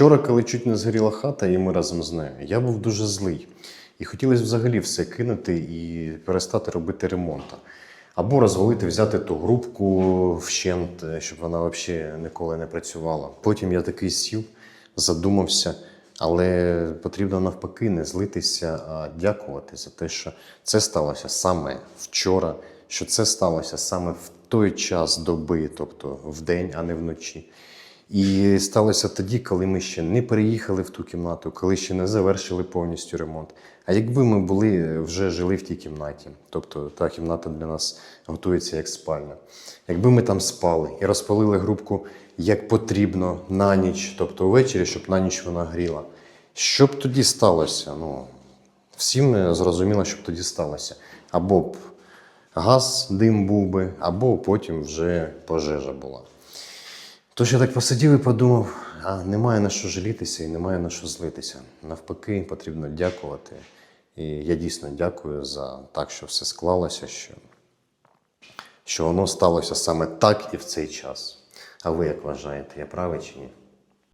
Вчора, коли чуть не згоріла хата, і ми разом з нею, я був дуже злий. І хотілося взагалі все кинути і перестати робити ремонт. Або розвалити, взяти ту грубку вщент, е, щоб вона взагалі ніколи не працювала. Потім я такий сів, задумався, але потрібно навпаки не злитися, а дякувати за те, що це сталося саме вчора, що це сталося саме в той час доби, тобто в день, а не вночі. І сталося тоді, коли ми ще не переїхали в ту кімнату, коли ще не завершили повністю ремонт. А якби ми були вже жили в тій кімнаті, тобто та кімната для нас готується як спальня. Якби ми там спали і розпалили грубку як потрібно на ніч, тобто ввечері, щоб на ніч вона гріла. Що б тоді сталося? Ну, всім е, зрозуміло, що б тоді сталося. Або б газ, дим був би, або потім вже пожежа була. Тож я так посидів і подумав, а немає на що жалітися і немає на що злитися. Навпаки, потрібно дякувати. І я дійсно дякую за так, що все склалося, що, що воно сталося саме так і в цей час. А ви як вважаєте, я правий чи ні?